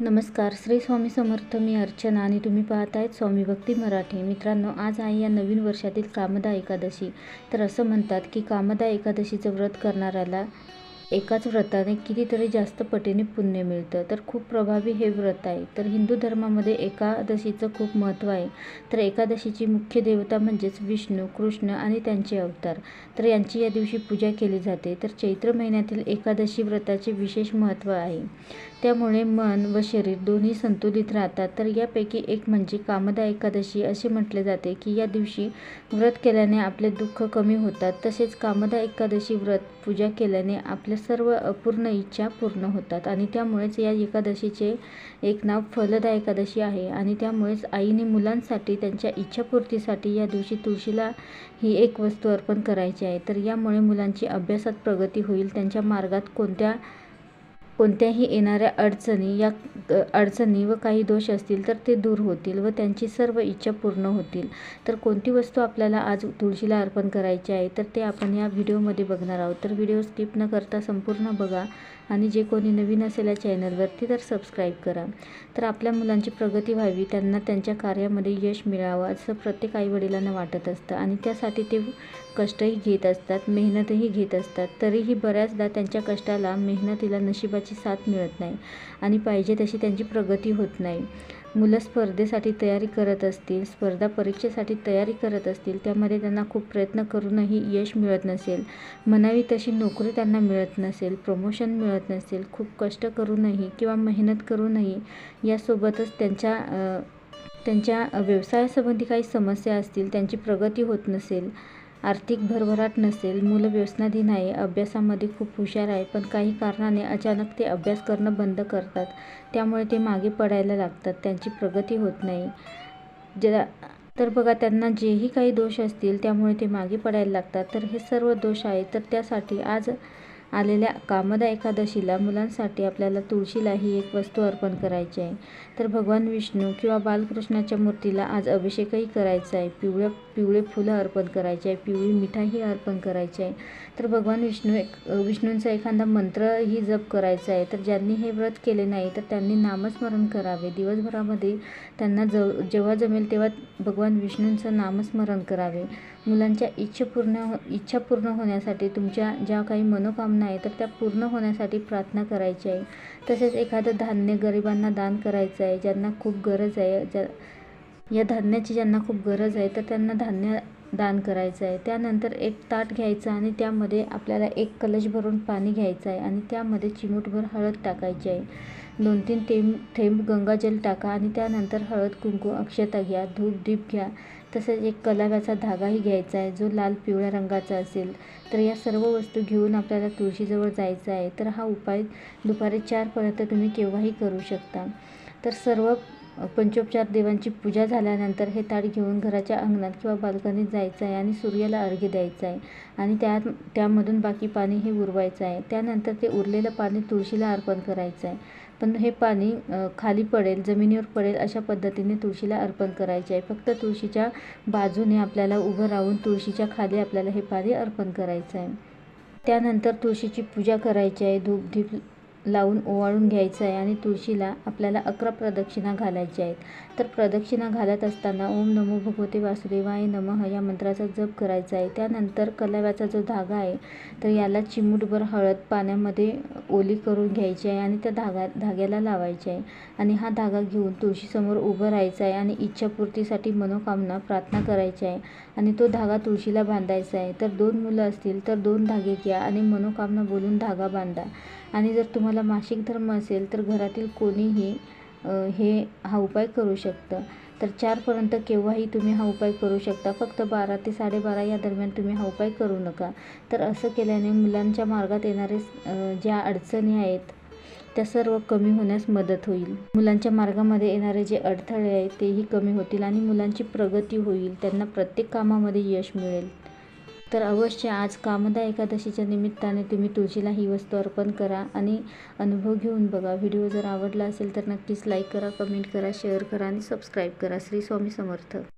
नमस्कार. श्री स्वामी समर्थ मी अर्चना आणि तुम्ही पाहत आहेत स्वामी भक्ती मराठी. मित्रांनो आज आहे या नवीन वर्षातील कामदा एकादशी. तर असं म्हणतात की कामदा एकादशीचं व्रत करणाऱ्याला एकाच व्रताने कितीतरी जास्त पटीने पुण्य मिळतं. तर खूप प्रभावी हे व्रत आहे. तर हिंदू धर्मामध्ये एकादशीचं खूप महत्त्व आहे. तर एकादशीची मुख्य देवता म्हणजेच विष्णू कृष्ण आणि त्यांचे अवतार. तर यांची या दिवशी पूजा केली जाते. तर चैत्र महिन्यातील एकादशी व्रताचे विशेष महत्त्व आहे. त्यामुळे मन व शरीर दोन्ही संतुलित राहतात. तर यापैकी एक म्हणजे कामदा एकादशी असे म्हटले जाते की या दिवशी व्रत केल्याने आपले दुःख कमी होतात. तसेच कामदा एकादशी व्रत पूजा केल्याने आपले सर्व अपूर्ण इच्छा पूर्ण होतात. आणि त्यामुळेच या एकादशीचे एक नाव फलदा एकादशी आहे. आणि त्यामुळेच आईने मुलांसाठी त्यांच्या इच्छापूर्तीसाठी या दिवशी तुळशीला ही एक वस्तू अर्पण करायची आहे. तर यामुळे मुलांची अभ्यासात प्रगती होईल. त्यांच्या मार्गात कोणत्या कोणत्याही येणाऱ्या अडचणी या अडचणी व काही दोष असतील तर ते दूर होतील व त्यांची सर्व इच्छा पूर्ण होतील. तर कोणती वस्तू आपल्याला आज तुळशीला अर्पण करायची आहे तर ते आपण या व्हिडिओमध्ये बघणार आहोत. तर व्हिडिओ स्किप न करता संपूर्ण बघा आणि जे कोणी नवीन असेल या चॅनलवरती तर सबस्क्राईब करा. तर आपल्या मुलांची प्रगती व्हावी त्यांना त्यांच्या कार्यामध्ये यश मिळावं असं प्रत्येक आईवडिलांना वाटत असतं आणि त्यासाठी ते कष्टही घेत असतात मेहनतही घेत असतात. तरीही बऱ्याचदा त्यांच्या कष्टाला मेहनतीला नशिबाची साथ मिळत नाही आणि पाहिजे तशी त्यांची प्रगती होत नाही. मुलं स्पर्धेसाठी तयारी करत असतील स्पर्धा परीक्षेसाठी तयारी करत असतील त्यामध्ये त्यांना खूप प्रयत्न करूनही यश मिळत नसेल. म्हणावी तशी नोकरी त्यांना मिळत नसेल प्रमोशन मिळत नसेल खूप कष्ट करूनही किंवा मेहनत करूनही यासोबतच त्यांच्या त्यांच्या व्यवसायासंबंधी काही समस्या असतील त्यांची प्रगती होत नसेल आर्थिक भरभराट नसेल मुलं व्यसनाधीन आहे अभ्यासामध्ये खूप हुशार आहे पण काही कारणाने अचानक ते अभ्यास करणं बंद करतात. त्यामुळे ते मागे पडायला लागतात. त्यांची प्रगती होत नाही. ज्या तर बघा त्यांना जेही काही दोष असतील त्यामुळे ते मागे पडायला लागतात. तर हे सर्व दोष आहे तर त्यासाठी आज आलेल्या कामदा एकादशीला मुलांसाठी आपल्याला तुळशीला ही एक वस्तू अर्पण करायची आहे. तर भगवान विष्णू किंवा बालकृष्णाच्या मूर्तीला आज अभिषेकही करायचा आहे. पिवळ्या पिवळे फुलं अर्पण करायचे आहे पिवळी मिठाई अर्पण करायची आहे. तर भगवान विष्णू एक विष्णूंचा एखादा मंत्रही जप करायचा आहे. तर ज्यांनी हे व्रत केले नाही तर त्यांनी नामस्मरण करावे. दिवसभरामध्ये त्यांना जव जेव्हा जमेल तेव्हा भगवान विष्णूंचं नामस्मरण करावे. मुलांच्या इच्छा पूर्ण इच्छा पूर्ण होण्यासाठी तुमच्या ज्या काही मनोकामना आहे तर त्या पूर्ण होण्यासाठी प्रार्थना करायची आहे. तसेच एखादं धान्य गरिबांना दान करायचं आहे ज्यांना खूप गरज आहे ज्या या धान्याची ज्यांना खूप गरज आहे तर त्यांना धान्य दान करायचं आहे. त्यानंतर एक ताट घ्यायचं आणि त्यामध्ये आपल्याला एक कलश भरून पाणी घ्यायचं आहे आणि त्यामध्ये चिमूटभर हळद टाकायची आहे. दोन तीन थेंब थेंब गंगाजल टाका आणि त्यानंतर हळद कुंकू अक्षता घ्या धूप दीप घ्या. तसेच एक कलाव्याचा धागाही घ्यायचा आहे जो लाल पिवळ्या रंगाचा असेल. तर या सर्व वस्तू घेऊन आपल्याला तुळशीजवळ जायचं आहे. तर हा उपाय दुपारी चारपर्यंत तुम्ही केव्हाही करू शकता. तर सर्व पंचोपचार देवांची पूजा झाल्यानंतर हे ताट घेऊन घराच्या अंगणात किंवा बाल्कनीत जायचं आहे आणि सूर्याला अर्घ्य द्यायचं आहे. आणि त्या त्यामधून बाकी पाणी हे उरवायचं आहे. त्यानंतर ते उरलेलं पाणी तुळशीला अर्पण करायचं आहे. पण हे पाणी खाली पडेल जमिनीवर पडेल अशा पद्धतीने तुळशीला अर्पण करायचे आहे. फक्त तुळशीच्या बाजूने आपल्याला उभं राहून तुळशीच्या खाली आपल्याला हे पाणी अर्पण करायचं आहे. त्यानंतर तुळशीची पूजा करायची आहे. धूप धीप लावून ओवाळून घ्यायचं आहे आणि तुळशीला आपल्याला अकरा प्रदक्षिणा घालायच्या आहेत. तर प्रदक्षिणा घालत असताना ओम नमो भगवते वासुदेवाय नमः या मंत्राचा जप करायचा आहे. त्यानंतर कलाव्याचा जो धागा आहे तर याला चिमूटभर हळद पाण्यामध्ये ओली करून घ्यायची आहे आणि त्या धागा धाग्याला लावायची आहे. आणि हा धागा घेऊन तुळशीसमोर उभं राहायचं आहे आणि इच्छापूर्तीसाठी मनोकामना प्रार्थना करायची आहे. आणि तो धागा तुळशीला बांधायचा आहे. तर दोन मुलं असतील तर दोन धागे घ्या आणि मनोकामना बोलून धागा बांधा. आणि जर तुम्हाला मासिक धर्म असेल तर घरातील कोणीही हे हा उपाय करू शकतं. तर चारपर्यंत केव्हाही तुम्ही हा उपाय करू शकता. फक्त बारा ते साडेबारा या दरम्यान तुम्ही हा उपाय करू नका. तर असं केल्याने मुलांच्या मार्गात येणारे ज्या अडचणी आहेत त्या सर्व कमी होण्यास मदत होईल. मुलांच्या मार्गामध्ये येणारे जे अडथळे आहेत तेही कमी होतील आणि मुलांची प्रगती होईल. त्यांना प्रत्येक कामामध्ये यश मिळेल. तर अवश्य आज कामदा एकादशीच्या निमित्ताने तुम्ही तुळशीला ही वस्तू अर्पण करा आणि अनुभव घेऊन बघा. व्हिडिओ जर आवडला असेल तर नक्कीच लाईक करा कमेंट करा शेअर करा आणि सबस्क्राईब करा. श्री स्वामी समर्थ.